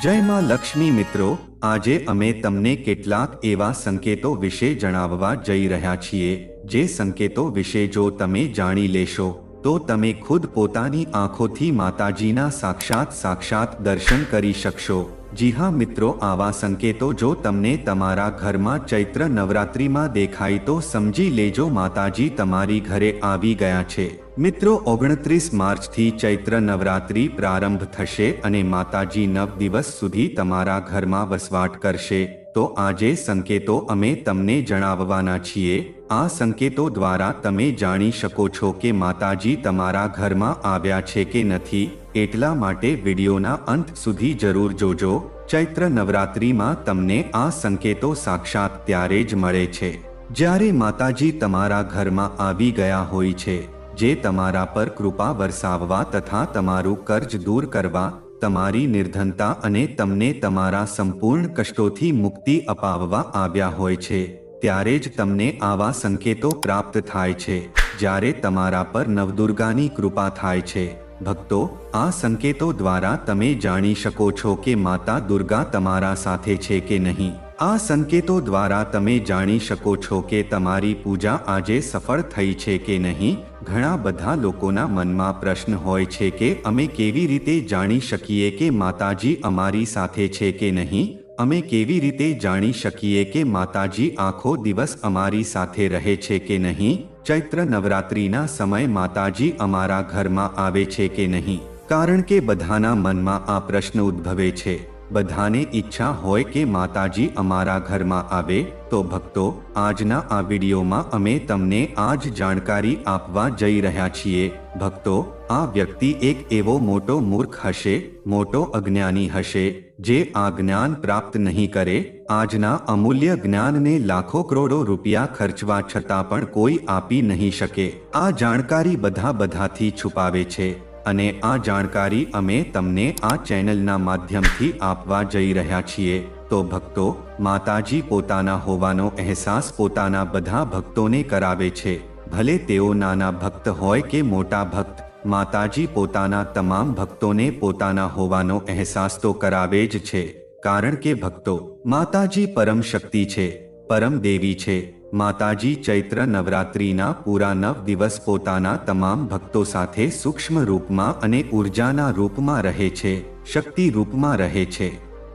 જય માં લક્ષ્મી મિત્રો, આજે અમે તમને કેટલાક એવા સંકેતો વિશે જણાવવા જઈ રહ્યા છીએ, જે સંકેતો વિશે જો તમે જાણી લેશો, તો તમે ખુદ પોતાની આંખોથી માતાજીના સાક્ષાત સાક્ષાત દર્શન કરી શકશો. જી હા મિત્રો, આવા સંકેતો જો તમને તમારા ઘરમાં ચૈત્ર નવરાત્રિમાં દેખાય તો સમજી લેજો, માતાજી તમારી ઘરે આવી ગયા છે. મિત્રો, ઓગણત્રીસ માર્ચથી ચૈત્ર નવરાત્રિ પ્રારંભ થશે અને માતાજી નવ દિવસ સુધી તમારા ઘરમાં વસવાટ કરશે. તો આજે સંકેતો અમે તમને જણાવવાના છીએ. આ સંકેતો દ્વારા તમે જાણી શકો છો કે માતાજી તમારા ઘરમાં આવ્યા છે કે નથી. એટલા માટે વિડીયોના અંત સુધી જરૂર જોજો. ચૈત્ર નવરાત્રિમાં તમને આ સંકેતો સાક્ષાત ત્યારે જ મળે છે. જ્યારે માતાજી તમારા ઘરમાં આવી ગયા હોય છે જે તમારા પર કૃપા વરસાવવા તથા તમારું કર્જ દૂર કરવા, તમારી નિર્ધનતા અને તમને તમારા સંપૂર્ણ કષ્ટોથી મુક્તિ અપાવવા આવ્યા હોય છે, ત્યારે જ તમને આવા સંકેતો પ્રાપ્ત થાય છે, જ્યારે તમારા પર નવદુર્ગાની કૃપા થાય છે. ભક્તો, આ સંકેતો દ્વારા તમે જાણી શકો છો કે માતા દુર્ગા તમારા સાથે છે કે નહીં. આ સંકેતો દ્વારા તમે જાણી શકો છો કે તમારી પૂજા આજે સફળ થઈ છે કે નહીં? ઘણા બધા લોકોના મનમાં પ્રશ્ન હોય છે કે અમે કેવી રીતે જાણી શકીએ કે માતાજી અમારી સાથે છે કે નહીં? અમે કેવી રીતે જાણી શકીએ કે માતાજી આખો દિવસ અમારી સાથે રહે છે કે નહીં? ચૈત્ર નવરાત્રિના સમય માતાજી અમારા ઘરમાં આવે છે કે નહીં? કારણ કે બધાના મનમાં આ પ્રશ્ન ઉદ્ભવે છે. બધાને ઈચ્છા હોય કે માતાજી અમારા ઘરમાં આવે, તો ભક્તો, આજના આ વિડીયોમાં અમે તમને આ જ જાણકારી આપવા જઈ રહ્યા છીએ. ભક્તો, આ વ્યક્તિ એક એવો મોટો મૂર્ખ હશે, મોટો અજ્ઞાની હશે, જે આ જ્ઞાન પ્રાપ્ત નહીં કરે. આજના અમૂલ્ય જ્ઞાનને લાખો કરોડો રૂપિયા ખર્ચવા છતાં પણ કોઈ આપી નહીં શકે. આ જાણકારી બધા બધાથી છુપાવે છે. અને આ જાણકારી અમે તમને આ ચેનલના માધ્યમથી આપવા જઈ રહ્યા છીએ. તો ભક્તો, માતાજી પોતાના હોવાનો અહેસાસ પોતાના બધા ભક્તોને કરાવે છે. ભલે તેઓ નાના ભક્ત હોય કે મોટા ભક્ત, માતાજી પોતાના તમામ ભક્તોને પોતાના હોવાનો અહેસાસ તો કરાવે જ છે. કારણ કે ભક્તો, માતાજી પરમ શક્તિ છે, પરમ દેવી છે. માતાજી ચૈત્ર નવરાત્રિના પૂરા નવ દિવસ પોતાના તમામ ભક્તો સાથે સૂક્ષ્મ રૂપમાં અને ઉર્જાના રૂપમાં રહે છે, શક્તિ રૂપમાં રહે છે.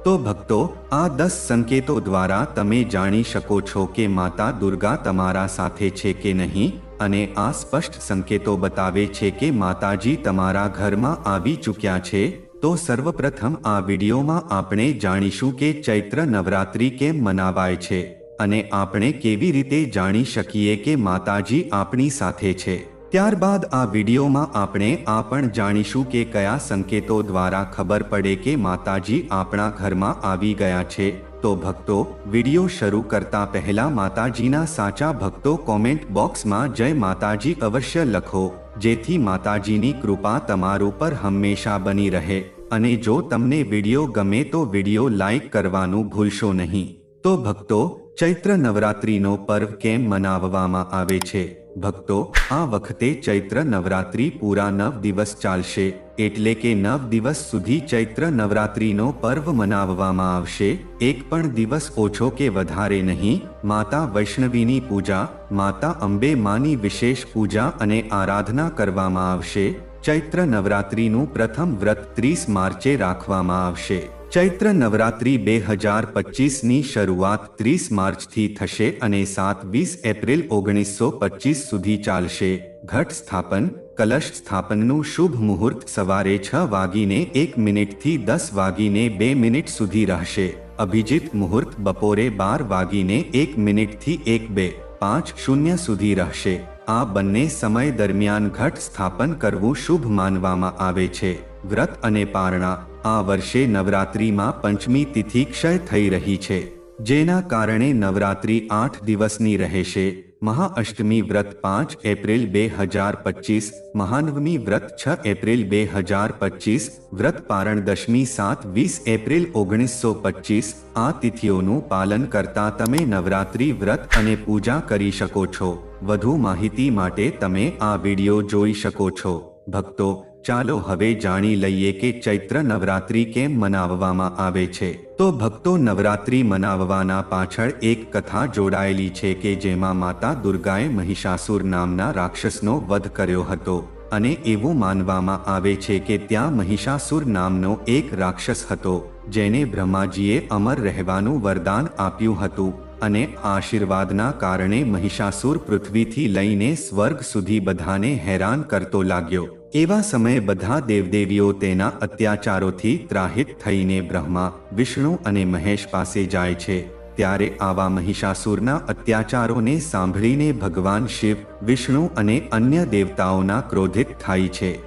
તો ભક્તો, આ દસ સંકેતો દ્વારા તમે જાણી શકો છો કે માતા દુર્ગા તમારા સાથે છે કે નહીં અને આ સ્પષ્ટ સંકેતો બતાવે છે કે માતાજી તમારા ઘરમાં આવી ચૂક્યા છે. તો સર્વપ્રથમ આ વિડીયોમાં આપણે જાણીશું કે ચૈત્ર નવરાત્રિ કેમ મનાવાય છે. અને આપણે કેવી રીતે જાણી શકીએ કે માતાજી આપણી સાથે છે? ત્યારબાદ આ વિડીયોમાં આપણે આ પણ જાણીશું કે કયા સંકેતો દ્વારા ખબર પડે કે માતાજી આપણા ઘરમાં આવી ગયા છે. તો ભક્તો, વીડિયો શરૂ કરતા પહેલા માતાજીના સાચા ભક્તો કોમેન્ટ બોક્સમાં જય માતાજી અવશ્ય લખો, જેથી માતાજીની કૃપા તમારું પર હંમેશા બની રહે. અને જો તમને વીડિયો ગમે તો વીડિયો લાઈક કરવાનું ભૂલશો નહીં. તો ભક્તો ચૈત્ર નવરાત્રિનો પર્વ કેમ મનાવવામાં આવે છે? ભક્તો, આ વખતે ચૈત્ર નવરાત્રિ પૂરા નવ દિવસ ચાલશે, એટલે કે નવ દિવસ સુધી ચૈત્ર નવરાત્રિનો પર્વ મનાવવામાં આવશે, એક પણ દિવસ ઓછો કે વધારે નહીં, માતા વૈષ્ણવીની પૂજા, માતા અંબે માની વિશેષ પૂજા અને આરાધના કરવામાં આવશે, ચૈત્ર નવરાત્રિનું પ્રથમ વ્રત ત્રીસ માર્ચે રાખવામાં આવશે. ચૈત્ર નવરાત્રિ બે હજાર પચીસની શરૂઆત ત્રીસ માર્ચથી થશે અને સાત વીસ એપ્રિલ ઓગણીસો પચીસ સુધી ચાલશે. ઘટ સ્થાપન, કલશ સ્થાપનનું શુભ મુહૂર્ત સવારે છ વાગીને એક મિનિટથી દસ વાગીને બે મિનિટ સુધી રહેશે. અભિજીત મુહૂર્ત બપોરે બાર વાગીને એક મિનિટથી એક બે, પાંચ શૂન્ય સુધી રહેશે. આ બંને સમય દરમિયાન ઘટ સ્થાપન કરવું શુભ માનવામાં આવે છે. વ્રત અને પારણા આ વર્ષે નવરાત્રિમાં પંચમી તિથિ ક્ષય થઈ રહી છે, જેના કારણે નવરાત્રિ આઠ દિવસની રહેશે. મહાઅષ્ટમી વ્રત પાંચ એપ્રિલ બે હજાર પચીસ, મહાનવમી વ્રત છ એપ્રિલ બે હજાર પચીસ, વ્રત પારણ દશમી સાત વીસ એપ્રિલ ઓગણીસો પચીસ. આ તિથિઓનું પાલન કરતા તમે નવરાત્રિ વ્રત અને પૂજા કરી શકો છો. વધુ માહિતી માટે તમે આ વીડિયો જોઈ શકો છો. ભક્તો ચાલો હવે જાણી લઈએ કે ચૈત્ર નવરાત્રિ કેમ મનાવવામાં આવે છે. તો ભક્તો નવરાત્રિ મનાવવાના પાછળ એક કથા જોડાયેલી છે કે જેમાં માતા દુર્ગાએ મહિષાસુર નામના રાક્ષસનો વધ કર્યો હતો અને એવું માનવામાં આવે છે કે ત્યાં મહિષાસુર નામનો એક રાક્ષસ હતો, જેને બ્રહ્માજીએ અમર રહેવાનું વરદાન આપ્યું હતું અને આશીર્વાદના કારણે મહિષાસુર પૃથ્વીથી લઈને સ્વર્ગ સુધી બધાને હેરાન કરતો લાગ્યો. એવા સમયે બધા દેવદેવીઓ તેના અત્યાચારોથી ત્રાહિત થઈને બ્રહ્મા, વિષ્ણુ અને મહેશ પાસે જાય છે. ત્યારે આવા મહિષાસુરના અત્યાચારોને સાંભળીને ભગવાન શિવ, વિષ્ણુ અને અન્ય દેવતાઓના ક્રોધિત થાય છે.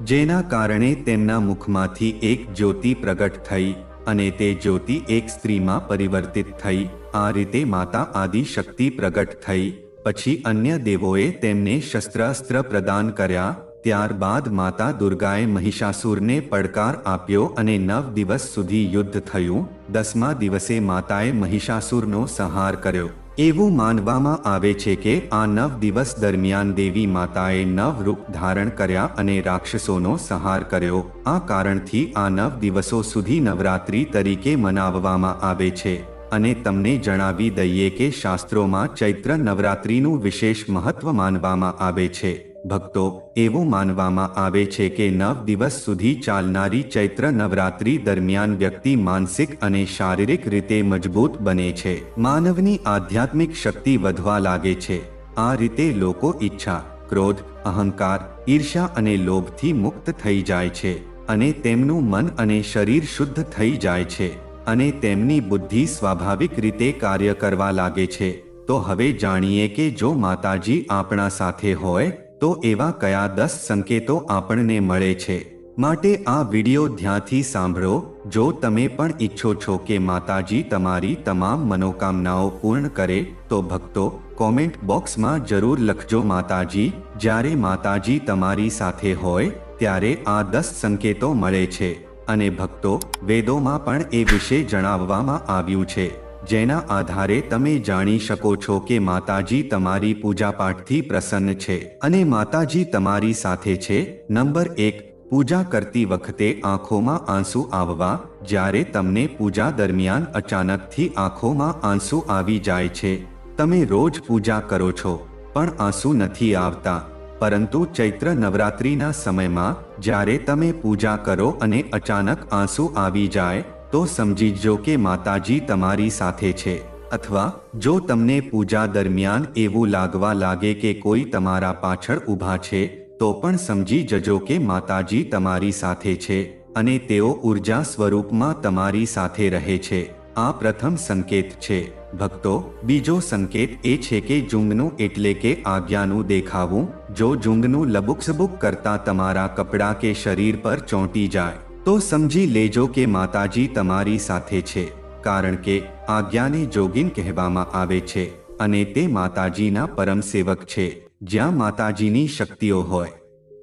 જેના કારણે તેમના મુખમાંથી એક જ્યોતિ પ્રગટ થઈ અને તે જ્યોતિ એક સ્ત્રીમાં પરિવર્તિત થઈ. આ રીતે માતા આદિ શક્તિ પ્રગટ થઈ. પછી અન્ય દેવોએ તેમને શસ્ત્રાસ્ત્ર પ્રદાન કર્યા ત્યારબાદ માતા દુર્ગાએ મહિષાસુરને પડકાર આપ્યો અને નવ દિવસ સુધી યુદ્ધ થયું. દસમા દિવસે માતાએ મહિષાસુરનો સંહાર કર્યો. એવું માનવામાં આવે છે કે આ નવ દિવસ દરમિયાન દેવી માતાએ નવ રૂપ ધારણ કર્યા અને રાક્ષસોનો સંહાર કર્યો. આ કારણથી આ નવ દિવસો સુધી નવરાત્રિ તરીકે મનાવવામાં આવે છે. અને તમને જણાવી દઈએ કે શાસ્ત્રોમાં ચૈત્ર નવરાત્રિનું વિશેષ મહત્વ માનવામાં આવે છે. ભક્તો, એવું માનવામાં આવે છે કે નવ દિવસ સુધી ચાલનારી ચૈત્ર નવરાત્રી દરમિયાન વ્યક્તિ માનસિક અને શારીરિક રીતે મજબૂત બને છે. માનવની આધ્યાત્મિક શક્તિ વધવા લાગે છે. આ રીતે લોકો ઈચ્છા, ક્રોધ, અહંકાર ઈર્ષા અને લોભથી મુક્ત થઈ જાય છે અને તેમનું મન અને શરીર શુદ્ધ થઈ જાય છે અને તેમની બુદ્ધિ સ્વાભાવિક રીતે કાર્ય કરવા લાગે છે. તો હવે જાણીએ કે જો માતાજી આપણા સાથે હોય તો એવા કયા દસ સંકેતો આપણને મળે છે? માટે આ વિડિયો ધ્યાનથી સાંભળો. જો તમે પણ ઈચ્છો છો કે માતાજી તમારી તમામ મનોકામનાઓ પૂર્ણ કરે, તો ભક્તો, કોમેન્ટ બોક્સમાં જરૂર લખજો માતાજી. જ્યારે માતાજી તમારી સાથે હોય, ત્યારે આ દસ સંકેતો મળે છે. અને ભક્તો, વેદોમાં પણ એ વિશે જણાવવામાં આવ્યું છે. જેના આધારે તમે જાણી શકો છો કે માતાજી તમારી પૂજાપાઠથી પ્રસન્ન છે અને માતાજી તમારી સાથે છે. નંબર એક, પૂજા કરતી વખતે આંખોમાં આંસુ આવવા, જ્યારે તમને પૂજા દરમિયાન અચાનકથી આંખોમાં આંસુ આવી જાય છે. તમે રોજ પૂજા કરો છો, પણ આંસુ નથી આવતા. પરંતુ ચૈત્ર નવરાત્રિના સમયમાં, જ્યારે તમે પૂજા કરો અને અચાનક આંસુ આવી જાય તો સમજીજો કે માતાજી તમારી સાથે છે, અથવા જો તમને પૂજા દરમિયાન એવું લાગવા લાગે કે કોઈ તમારા પાછળ ઊભા છે, તો પણ સમજી જજો કે માતાજી તમારી સાથે છે અને તેઓ ઊર્જા સ્વરૂપમાં તમારી સાથે રહે છે. આ પ્રથમ સંકેત છે. ભક્તો, બીજો સંકેત એ છે કે જુંગનું એટલે કે આજ્ઞાનું દેખાવું, જો જુંગનું લબુકસબુક કરતા તમારા કપડાં કે શરીર પર ચોંટી જાય તો સમજી લેજો કે માતાજી તમારી સાથે છે, કારણ કે આજ્ઞાને જોગીન કહેવામાં આવે છે અને તે માતાજીના પરમ સેવક છે, જ્યાં માતાજીની શક્તિઓ હોય.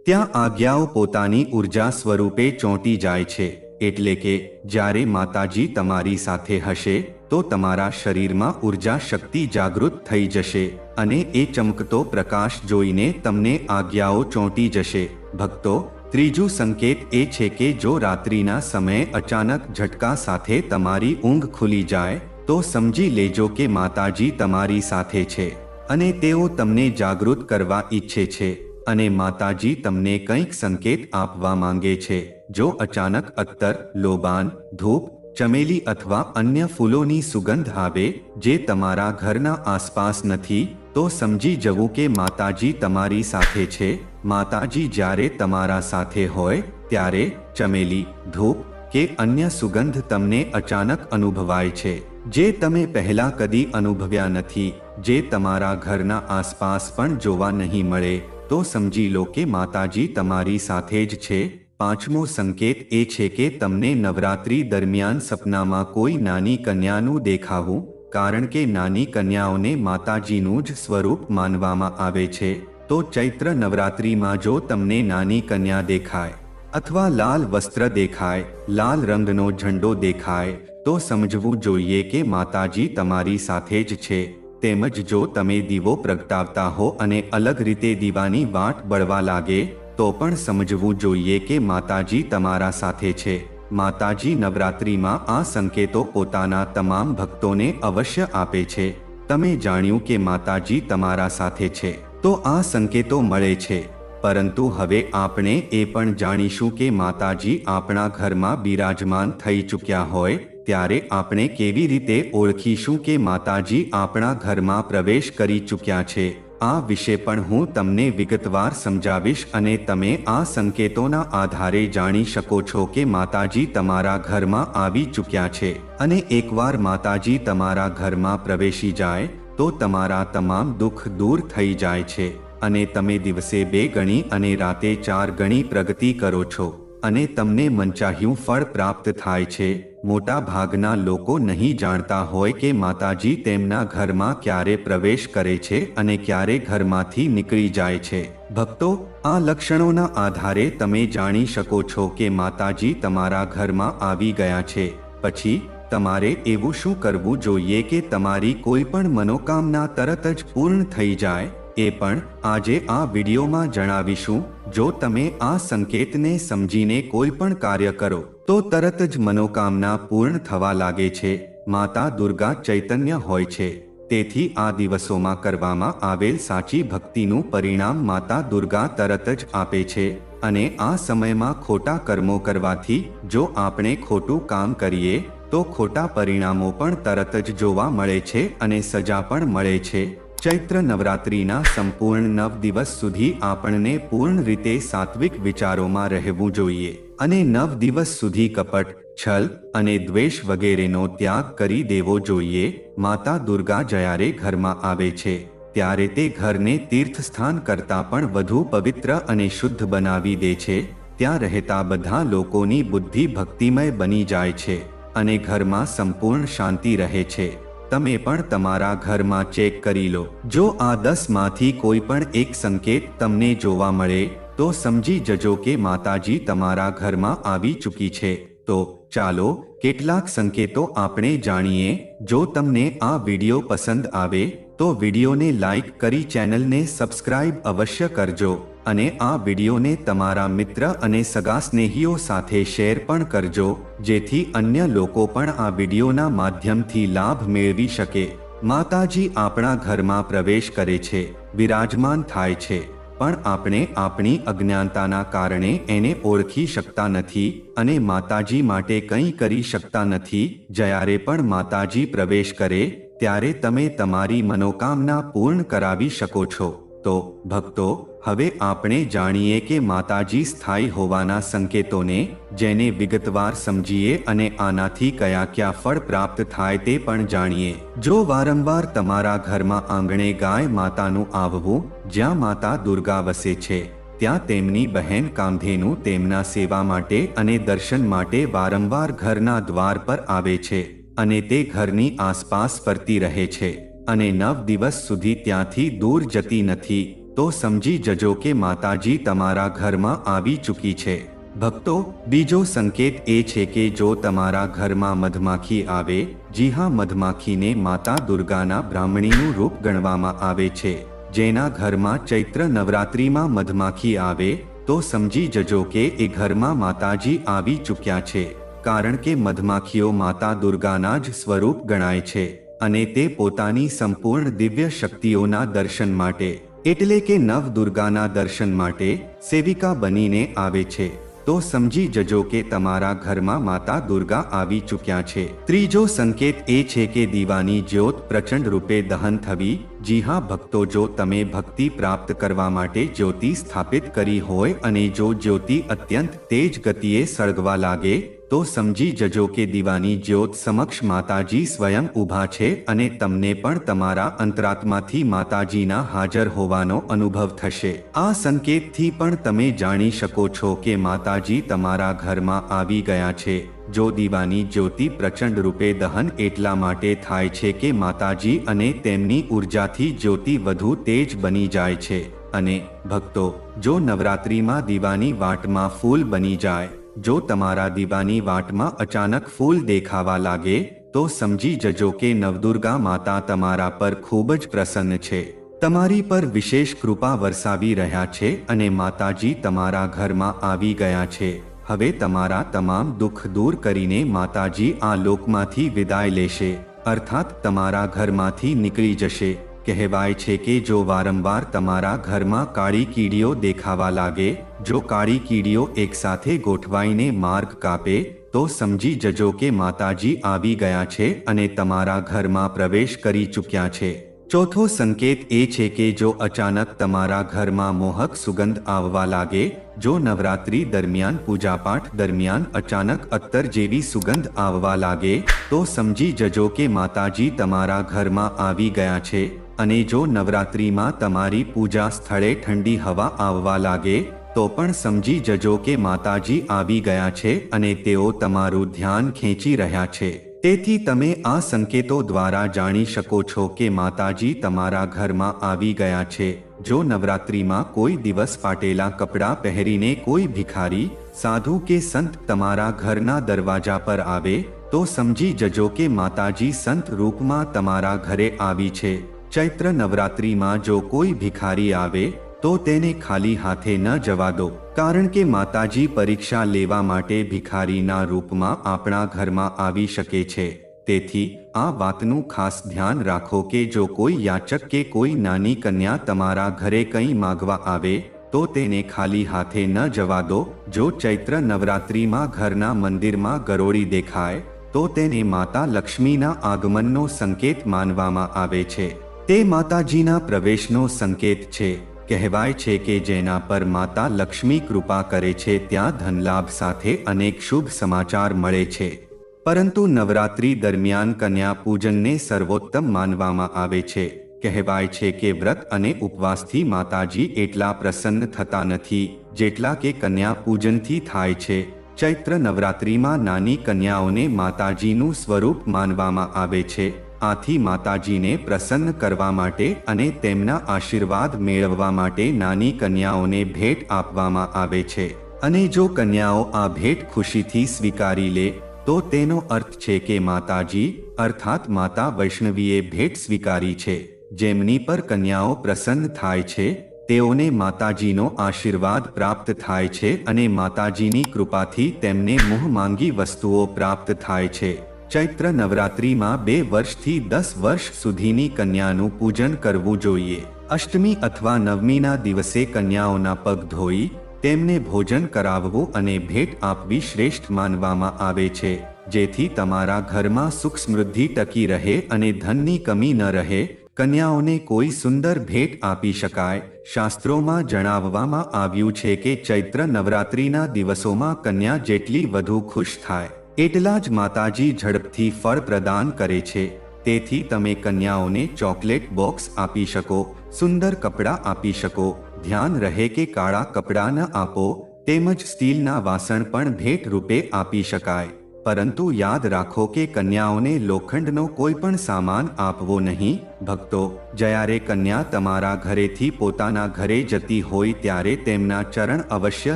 ત્યાં આજ્ઞાઓ પોતાની ઊર્જા સ્વરૂપે ચોંટી જાય છે, એટલે કે જ્યારે માતાજી તમારી સાથે હશે, તો તમારા શરીરમાં ઊર્જા શક્તિ જાગૃત થઈ જશે અને એ ચમકતો પ્રકાશ જોઈને તમને આજ્ઞાઓ ચોંટી જશે. ભક્તો ત્રીજું સંકેત એ છે કે જો રાત્રિના સમયે અચાનક ઝટકા સાથે તમારી ઊંઘ ખુલી જાય, તો સમજી લેજો કે માતાજી તમારી સાથે છે અને તેઓ તમને જાગૃત કરવા ઈચ્છે છે અને માતાજી તમને કંઈક સંકેત આપવા માંગે છે. જો અચાનક અત્તર લોબાન, ધૂપ, ચમેલી અથવા અન્ય ફૂલોની સુગંધ આવે જે તમારા ઘરના આસપાસ નથી, તો સમજી જવું કે માતાજી તમારી સાથે છે માતાજી જ્યારે તમારા સાથે હોય, ત્યારે ચમેલી, ધૂપ કે અન્ય સુગંધ તમને અચાનક અનુભવાય છે. જે તમે પહેલા કદી અનુભવ્યા નથી, જે તમારા ઘરના આસપાસ પણ જોવા નહીં મળે, તો સમજી લો કે માતાજી તમારી સાથે જ છે. પાંચમો સંકેત એ છે કે તમને નવરાત્રી દરમિયાન સપનામાં કોઈ નાની કન્યાનું દેખાવું, કારણ કે નાની કન્યાઓને માતાજીનું જ સ્વરૂપ માનવામાં આવે છે. તો ચૈત્ર નવરાત્રિમાં જો તમને નાની કન્યા દેખાય અથવા લાલ વસ્ત્ર દેખાય, લાલ રંગનો ઝંડો દેખાય, તો સમજવું જોઈએ કે માતાજી તમારી સાથે જ છે. તેમજ જો તમે દીવો પ્રગટાવતા હો અને અલગ રીતે દીવાની વાટ બળવા લાગે, તો પણ સમજવું જોઈએ કે માતાજી તમારા સાથે છે. માતાજી નવરાત્રિમાં આ સંકેતો પોતાના તમામ ભક્તોને અવશ્ય આપે છે. તમે જાણ્યું કે માતાજી તમારા સાથે છે. તો આ સંકેતો મળે છે. પરંતુ હવે આપણે એ પણ જાણીશું કે માતાજી આપણા ઘરમાં બિરાજમાન થઈ ચૂક્યા હોય, ત્યારે આપણે કેવી રીતે ઓળખીશું કે માતાજી આપણા ઘરમાં પ્રવેશ કરી ચૂક્યા છે. આ વિશે પણ હું તમને વિગતવાર સમજાવીશ અને તમે આ સંકેતોના આધારે જાણી શકો છો કે માતાજી તમારા ઘરમાં આવી ચૂક્યા છે. અને એકવાર માતાજી તમારા ઘરમાં પ્રવેશી જાય તો તમારા તમામ દુઃખ દૂર થઈ જાય છે અને તમે દિવસે બે ગણી અને રાતે ચાર ગણી પ્રગતિ કરો છો અને તમને મનચાહ્યું ફળ પ્રાપ્ત થાય છે. મોટા ભાગના લોકો નહીં જાણતા હોય કે માતાજી તેમના ઘરમાં ક્યારે પ્રવેશ કરે છે અને ક્યારે ઘરમાંથી નીકળી જાય છે. ભક્તો, આ લક્ષણોના આધારે તમે જાણી શકો છો કે માતાજી તમારા ઘરમાં આવી ગયા છે. પછી તમારે એવું શું કરવું જોઈએ કે તમારી કોઈ પણ મનોકામના તરત જ પૂર્ણ થઈ જાય? એ પણ આજે આ વિડીયોમાં જણાવીશું. જો તમે આ સંકેતને સમજીને કોઈ પણ કાર્ય કરો, તો તરત જ મનોકામના પૂર્ણ થવા લાગે છે. માતા દુર્ગા ચૈતન્ય હોય છે. તેથી આ દિવસોમાં કરવામાં આવેલ સાચી ભક્તિનું પરિણામ માતા દુર્ગા તરત જ આપે છે. અને આ સમયમાં ખોટા કર્મો કરવાથી, જો આપણે ખોટું કામ કરીએ તો ખોટા પરિણામો પણ તરત જ જોવા મળે છે અને સજા પણ મળે છે. ચૈત્ર નવરાત્રિના સંપૂર્ણ નવ દિવસ સુધી આપણને પૂર્ણ રીતે સાત્વિક વિચારોમાં રહેવું જોઈએ અને નવ દિવસ સુધી કપટ, છલ અને દ્વેષ વગેરેનો ત્યાગ કરી દેવો જોઈએ. માતા દુર્ગા જયારે ઘરમાં આવે છે, ત્યારે તે ઘરને તીર્થસ્થાન કરતાં પણ વધુ પવિત્ર અને શુદ્ધ બનાવી દે છે. ત્યાં રહેતા બધા લોકોની બુદ્ધિ ભક્તિમય બની જાય છે. અને ઘરમાં સંપૂર્ણ શાંતિ રહે છે. તમે પણ તમારા ઘરમાં ચેક કરી લો. જો આ દસમાંથી કોઈ પણ એક સંકેત તમને જોવા મળે, તો સમજી જજો કે માતાજી તમારા ઘરમાં આવી ચૂકી છે. તો ચાલો, કેટલાક સંકેતો આપણે જાણીએ. જો તમને આ વિડિયો પસંદ આવે, તો વિડિયોને લાઇક કરી ચેનલને સબસ્ક્રાઇબ અવશ્ય કરજો. અને આ વિડીયોને તમારા મિત્ર અને સગા સ્નેહીઓ સાથે શેર પણ કરજો, જેથી અન્ય લોકો પણ આ વિડીયોના માધ્યમથી લાભ મેળવી શકે. માતાજી આપણા ઘરમાં પ્રવેશ કરે છે, વિરાજમાન થાય છે, પણ આપણે આપણી અજ્ઞાનતાના કારણે એને ઓળખી શકતા નથી અને માતાજી માટે કંઈ કરી શકતા નથી. જ્યારે પણ માતાજી પ્રવેશ કરે, ત્યારે તમે તમારી મનોકામના પૂર્ણ કરાવી શકો છો. તો, ભક્તો હવે આપણે જાણીએ કે માતાજી સ્થાયી હોવાના સંકેતોને જેને વિગતવાર સમજીએ અને આનાથી કયા કયા ફળ પ્રાપ્ત થાય તે પણ જાણીએ. જો વારંવાર તમારા ઘરમાં આંગણે ગાય માતાનું આવવું, જ્યાં માતા દુર્ગા વસે છે, ત્યાં તેમની બહેન કામધેનુ તેમના સેવા માટે અને દર્શન માટે વારંવાર ઘરના દ્વાર પર આવે છે અને તે ઘરની આસપાસ ફરતી રહે છે અને નવ દિવસ સુધી ત્યાંથી દૂર જતી નથી. તો સમજી જજો કે માતાજી તમારા ઘરમાં આવી ચૂકી છે. ભક્તો, બીજો સંકેત એ છે કે જો તમારા ઘરમાં મધમાખી આવે, જી હા, મધમાખીને માતા દુર્ગાના બ્રાહ્મણીનું રૂપ ગણવામાં આવે છે. જેના ઘરમાં ચૈત્ર નવરાત્રિમાં મધમાખી આવે, તો સમજી જજો કે એ ઘરમાં માતાજી આવી ચૂક્યા છે. કારણ કે મધમાખીઓ માતા દુર્ગાના જ સ્વરૂપ ગણાય છે અને તે પોતાની સંપૂર્ણ દિવ્ય શક્તિઓના દર્શન માટે એટલે કે નવ દુર્ગાના દર્શન માટે સેવિકા બનીને આવે છે. તો સમજી જજો કે તમારા ઘરમાં માતા દુર્ગા આવી ચૂક્યા છે. ત્રીજો સંકેત એ છે કે દીવાની જ્યોત પ્રચંડ રૂપે દહન થવી, જી હા ભક્તો જો તમે ભક્તિ પ્રાપ્ત કરવા માટે જ્યોતિ સ્થાપિત કરી હોય અને જો જ્યોતિ અત્યંત તેજ ગતિએ સળગવા લાગે તો સમજી જજો કે દીવાની જ્યોત સમક્ષ માતાજી સ્વયં ઊભા છે અને તમને પણ તમારા અંતરાત્માથી માતાજીના હાજર હોવાનો અનુભવ થશે. આ સંકેતથી પણ તમે જાણી શકો છો કે માતાજી તમારા ઘરમાં આવી ગયા છે. જો દીવાની જ્યોતિ પ્રચંડ રૂપે દહન એટલા માટે થાય છે કે માતાજી અને તેમની ઉર્જાથી જ્યોતિ વધુ તેજ બની જાય છે. અને ભક્તો, જો નવરાત્રિમાં દીવાની વાટમાં ફૂલ બની જાય જો તમારા દીવાની વાટમાં અચાનક ફૂલ દેખાવા લાગે, તો સમજી જજો કે નવદુર્ગા માતા તમારા પર ખૂબ જ પ્રસન્ન છે. તમારી પર વિશેષ કૃપા વરસાવી રહ્યા છે અને માતાજી તમારા ઘરમાં આવી ગયા છે. હવે તમારા તમામ દુઃખ દૂર કરીને માતાજી આ લોકમાંથી વિદાય લેશે. અર્થાત તમારા ઘરમાંથી નીકળી જશે. કહેવાય છે કે જો વારંવાર તમારા ઘરમાં કાળી કીડીઓ દેખાવા લાગે, જો કાળી કીડીઓ એકસાથે ગોઠવાઈને માર્ગ કાપે, તો સમજી જજો કે માતાજી આવી ગયા છે અને તમારા ઘરમાં પ્રવેશ કરી ચૂક્યા છે. ચોથો સંકેત એ છે કે જો અચાનક તમારા ઘરમાં મોહક સુગંધ આવવા લાગે, જો નવરાત્રી દરમિયાન પૂજાપાઠ દરમિયાન અચાનક અત્તર જેવી સુગંધ આવવા લાગે, તો સમજી જજો કે માતાજી તમારા ઘરમાં આવી ગયા છે. અને જો નવરાત્રિમાં તમારી પૂજા સ્થળે ઠંડી હવા આવવા લાગે, તો પણ સમજી જજો કે માતાજી આવી ગયા છે અને તેઓ તમારું ધ્યાન ખેંચી રહ્યા છે. તેથી તમે આ સંકેતો દ્વારા જાણી શકો છો કે માતાજી તમારા ઘરમાં આવી ગયા છે. જો નવરાત્રિમાં કોઈ દિવસ ફાટેલા કપડાં પહેરીને કોઈ ભિખારી, સાધુ કે સંત તમારા ઘરના દરવાજા પર આવે, તો સમજી જજો કે માતાજી સંત રૂપમાં તમારા ઘરે આવી છે. ચૈત્ર નવરાત્રિમાં જો કોઈ ભિખારી આવે, તો તેને ખાલી હાથે ન જવા દો. કારણ કે માતાજી પરીક્ષા લેવા માટે ભિખારીના રૂપમાં આપણા ઘરમાં આવી શકે છે. તેથી, આ વાતનું ખાસ ધ્યાન રાખો કે જો કોઈ યાચક કે કોઈ નાની કન્યા તમારા ઘરે કંઈ માગવા આવે, તો તેને ખાલી હાથે ન જવા દો. જો ચૈત્ર નવરાત્રિમાં ઘરના મંદિરમાં ગરોળી દેખાય, તો તેને માતા લક્ષ્મીના આગમનનો સંકેત માનવામાં આવે છે. તે માતાજીના પ્રવેશનો સંકેત છે. કહેવાય છે કે જેના પર માતા લક્ષ્મી કૃપા કરે છે ત્યાં ધનલાભ સાથે અનેક શુભ સમાચાર મળે છે. પરંતુ નવરાત્રી દરમિયાન કન્યા પૂજનને સર્વોત્તમ માનવામાં આવે છે. કહેવાય છે કે વ્રત અને ઉપવાસથી માતાજી એટલા પ્રસન્ન થતા નથી, જેટલા કે કન્યા પૂજનથી થાય છે. ચૈત્ર નવરાત્રીમાં નાની કન્યાઓને માતાજીનું સ્વરૂપ માનવામાં આવે છે. આથી માતાજીને પ્રસન્ન કરવા માટે અને તેમના આશીર્વાદ મેળવવા માટે નાની કન્યાઓને ભેટ આપવામાં આવે છે. અને જો કન્યાઓ આ ભેટ ખુશીથી સ્વીકારી લે, તો તેનો અર્થ છે કે માતાજી, અર્થાત માતા વૈષ્ણવીએ ભેટ સ્વીકારી છે. જેમની પર કન્યાઓ પ્રસન્ન થાય છે, તેઓને માતાજીનો આશીર્વાદ પ્રાપ્ત થાય છે અને માતાજીની કૃપાથી તેમને મોહ માંગી વસ્તુઓ પ્રાપ્ત થાય છે. ચૈત્ર નવરાત્રિમાં બે વર્ષથી દસ વર્ષ સુધીની કન્યાનું પૂજન કરવું જોઈએ. અષ્ટમી અથવા નવમીના દિવસે કન્યાઓના પગ ધોઈ, તેમને ભોજન કરાવવું અને ભેટ આપવી શ્રેષ્ઠ માનવામાં આવે છે. જેથી તમારા ઘરમાં સુખ સમૃદ્ધિ ટકી રહે અને ધનની કમી ન રહે, કન્યાઓને કોઈ સુંદર ભેટ આપી શકાય. શાસ્ત્રોમાં જણાવવામાં આવ્યું છે કે ચૈત્ર નવરાત્રિના દિવસોમાં કન્યા જેટલી વધુ ખુશ થાય. એટલા જ માતાજી ઝડપથી ફળ પ્રદાન કરે છે. તેથી તમે કન્યાઓને ચોકલેટ બોક્સ આપી શકો, સુંદર કપડાં આપી શકો. ધ્યાન રહે કે કાળા કપડાં ન આપો, તેમજ સ્ટીલના વાસણ પણ ભેટ રૂપે આપી શકાય. પરંતુ યાદ રાખો કે કન્યાઓને લોખંડનો કોઈ પણ સામાન આપવો નહીં. ભક્તો, જ્યારે કન્યા તમારા ઘરેથી પોતાના ઘરે જતી હોય ત્યારે તેમના ચરણ અવશ્ય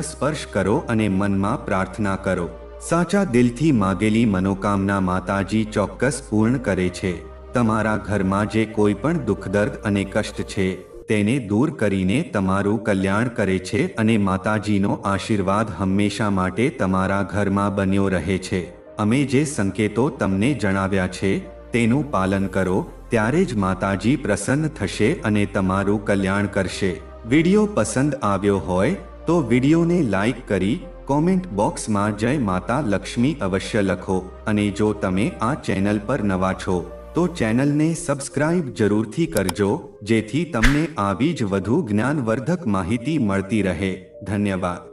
સ્પર્શ કરો અને મનમાં પ્રાર્થના કરો. સાચા દિલથી માગેલી મનોકામના માતાજી ચોક્કસ પૂર્ણ કરે છે. તમારા ઘરમાં જે કોઈ પણ દુઃખદર્દ અને કષ્ટ છે, તેને દૂર કરીને તમારું કલ્યાણ કરે છે અને માતાજીનો આશીર્વાદ હંમેશા માટે તમારા ઘરમાં બન્યો રહે છે. અમે જે સંકેતો તમને જણાવ્યા છે, તેનું પાલન કરો, ત્યારે જ માતાજી પ્રસન્ન થશે અને તમારું કલ્યાણ કરશે. વિડિયો પસંદ આવ્યો હોય, તો વિડિયોને લાઈક કરી કોમેન્ટ બોક્સમાં જય માતા લક્ષ્મી અવશ્ય લખો અને જો તમે આ ચેનલ પર નવા છો, તો ચેનલને સબસ્ક્રાઇબ જરૂરથી કરજો, જેથી તમને આવી જ વધુ જ્ઞાનવર્ધક માહિતી મળતી રહે. ધન્યવાદ.